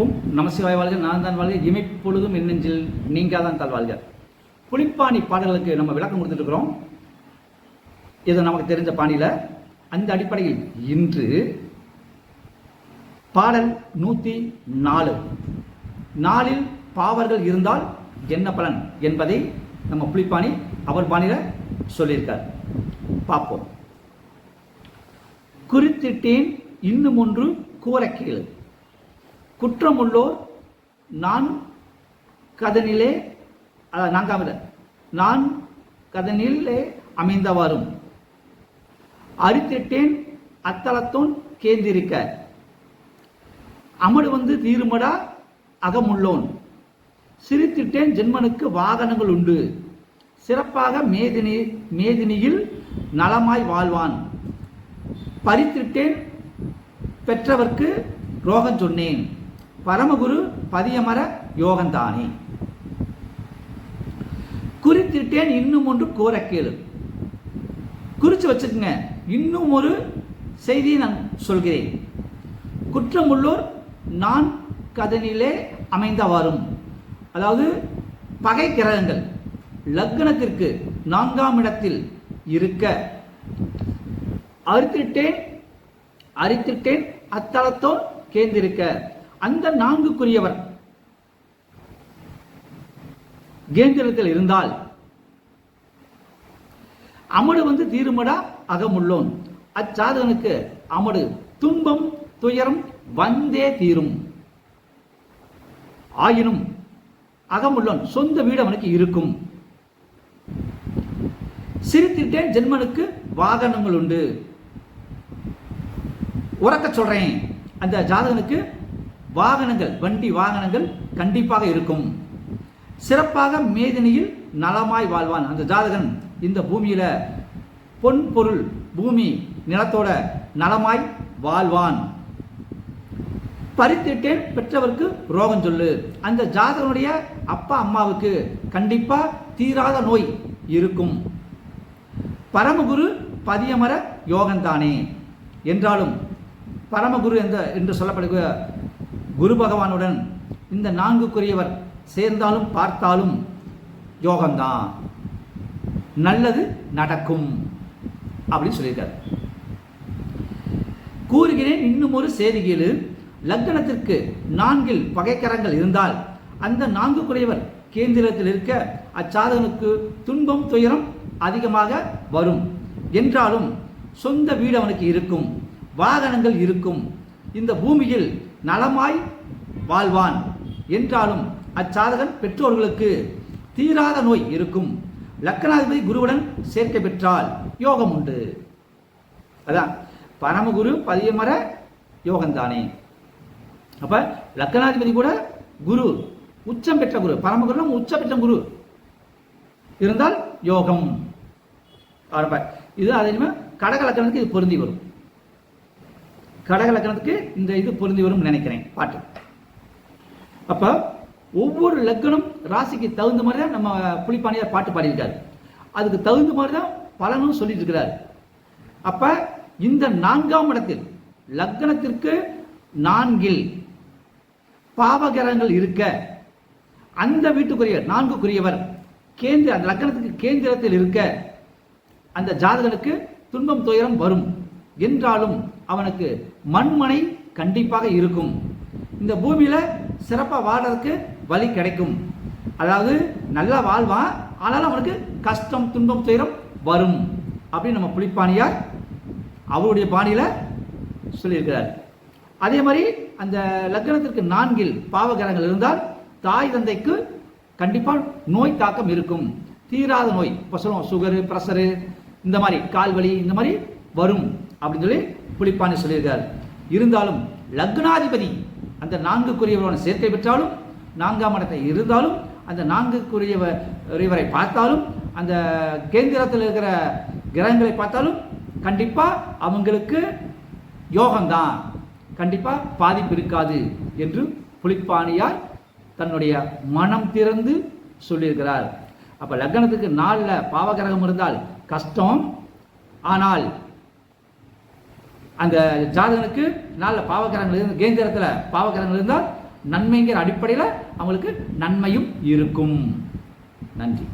ஓம் நமசிவாய் வாழ்க நான் தான் வாழ்க இமைப்பொழுதும் எண்ணெஞ்சில் நீங்கள் தான் தாழ் வாழ்க. புலிப்பாணி பாடல்களுக்கு நம்ம விளக்கம் கொடுத்துட்ருக்கிறோம் இது நமக்கு தெரிஞ்ச பாணியில். அந்த அடிப்படையில் இன்று பாடல் நூற்றி நாலு. நாளில் பாவர்கள் இருந்தால் என்ன பலன் என்பதை நம்ம புலிப்பாணி அவர் பாணியில் சொல்லியிருக்கார். பார்ப்போம். குறித்திட்டேன் இன்னும் ஒன்று கூறக்கீழ் குற்றமுள்ளோர் நான் கதனிலே அதாவது நான்காவது நான் கதனிலே அமைந்தவாறும். அரித்திட்டேன் அத்தலத்தோன் கேந்திருக்க. அமடு வந்து தீருமடா அகமுள்ளோன். சிரித்திட்டேன் ஜென்மனுக்கு வாகனங்கள் உண்டு. சிறப்பாக மேதினி மேதினியில் நலமாய் வாழ்வான். பறித்திட்டேன் பெற்றவர்க்கு ரோகம் சொன்னேன். பரமகுரு பதியமர யோகந்தானே. குறித்திட்டேன் இன்னும் ஒன்று கோர கேளு. குறித்து வச்சுக்கோங்க. இன்னும் ஒரு செய்தியை நான் சொல்கிறேன். குற்றமுள்ளோர் நான் கதனிலே அமைந்தவாறும். அதாவது பகை கிரகங்கள் லக்னத்திற்கு நான்காம் இடத்தில் இருக்க. அறுத்திட்டேன் அரித்திட்டேன் அத்தலத்தோன் கேந்திருக்க. அந்த நான்குக்குரியவர் கேந்திரத்தில் இருந்தால் அமடு வந்து தீருமடா அகமுள்ளோன். அச்சாதகனுக்கு அமடு துன்பம் துயரம் வந்தே தீரும். ஆயினும் அகமுள்ளோன் சொந்த வீடு அவனுக்கு இருக்கும். சிரித்திட்டேன் ஜென்மனுக்கு வாகனங்கள் உண்டு. உறக்க சொல்றேன். அந்த ஜாதகனுக்கு வாகனங்கள் வண்டி வாகனங்கள் கண்டிப்பாக இருக்கும். சிறப்பாக மேதினியில் நலமாய் வாழ்வான் அந்த ஜாதகன் இந்த பூமியில. பொன் பொருள் பூமி நிலத்தோட நலமாய் வாழ்வான். பறித்திட்டேன் பெற்றவருக்கு ரோகம் சொல்லு. அந்த ஜாதகனுடைய அப்பா அம்மாவுக்கு கண்டிப்பாக தீராத நோய் இருக்கும். பரமகுரு பதியமர யோகந்தானே. என்றாலும் பரமகுரு என்ற என்று சொல்லப்படுகிற குரு பகவானுடன் இந்த நான்குக்குரியவர் சேர்ந்தாலும் பார்த்தாலும் யோகம்தான். நல்லது நடக்கும் அப்படின்னு சொல்லியிருக்காரு. கூறுகிறேன் இன்னும் ஒரு செய்தி லக்னத்திற்கு நான்கில் பகைக்கரங்கள் இருந்தால் அந்த நான்குக்குரியவர் கேந்திரத்தில் இருக்க அச்சாதகனுக்கு துன்பம் துயரம் அதிகமாக வரும். என்றாலும் சொந்த வீடு அவனுக்கு இருக்கும். வாகனங்கள் இருக்கும். இந்த பூமியில் நலமாய் வாழ்வான். என்றாலும் அச்சாதகன் பெற்றோர்களுக்கு தீராத நோய் இருக்கும். லக்கணாதிபதி குருவுடன் சேர்க்கை பெற்றால் யோகம் உண்டு. அதான் பரமகுரு பதியமர யோகம்தானே அப்ப லக்கணாதிபதி கூட குரு உச்சம் பெற்ற குரு பரமகுரு உச்சம் பெற்ற குரு இருந்தால் யோகம். இது அதே கடக லக்கணத்துக்கு இது பொருந்தி வரும். கடக லக்கணத்துக்கு இந்த இது பொருந்தி வரும் நினைக்கிறேன். பாட்டு. அப்ப ஒவ்வொரு லக்கணம் ராசிக்கு தகுந்த மாதிரி தான் நம்ம புலிப்பாணியார் பாட்டு பாடியிருக்காரு. அதுக்கு தகுந்த மாதிரி தான் பலனும் சொல்லிட்டு இருக்கிறார் அப்ப இந்த நான்காம் இடத்தில் லக்கணத்திற்கு நான்கில் பாவகரங்கள் இருக்க அந்த வீட்டுக்குரியவர் நான்குக்குரியவர் கேந்திர அந்த லக்கணத்துக்கு கேந்திரத்தில் இருக்க அந்த ஜாதகனுக்கு துன்பம் துயரம் வரும். என்றாலும் அவனுக்கு மண்மனை கண்டிப்பாக இருக்கும். இந்த பூமியில் சிறப்பாக வாழறதுக்கு வழி கிடைக்கும். அதாவது நல்லா வாழ்வான் ஆனாலும் அவனுக்கு கஷ்டம் துன்பம் துயரம் வரும் அப்படின்னு நம்ம புலிப்பாணியார் அவருடைய பாணியில் சொல்லியிருக்கிறார். அதே மாதிரி அந்த லக்னத்திற்கு நான்கில் பாவகரங்கள் இருந்தால் தாய் தந்தைக்கு கண்டிப்பாக நோய் தாக்கம் இருக்கும். தீராத நோய் இப்போ சொல்லுவோம் சுகரு ப்ரெஷரு இந்த மாதிரி கால் வலி இந்த மாதிரி வரும். அப்படின்னு சொல்லி புளிப்பானி சொல்லியிருக்கார். இருந்தாலும் லக்னாதிபதி அந்த நான்குக்குரியவரோட சேர்க்கை பெற்றாலும் நான்காம் இடத்தை இருந்தாலும் அந்த நான்குக்குரியவரை பார்த்தாலும் அந்த கேந்திரத்தில் இருக்கிற கிரகங்களை பார்த்தாலும் கண்டிப்பாக அவங்களுக்கு யோகம்தான். கண்டிப்பாக பாதிப்பு இருக்காது என்று புலிப்பாணியார் தன்னுடைய மனம் திறந்து சொல்லியிருக்கிறார். அப்போ லக்னத்துக்கு நாளில் பாவகிரகம் இருந்தால் கஷ்டம். ஆனால் அந்த ஜாதகனுக்கு நாளில் பாவக்கரங்கள் இருந்து கேந்திரத்தில் பாவக்கரங்கள் இருந்தால் நன்மைங்கிற அடிப்படையில் அவங்களுக்கு நன்மையும் இருக்கும். நன்றி.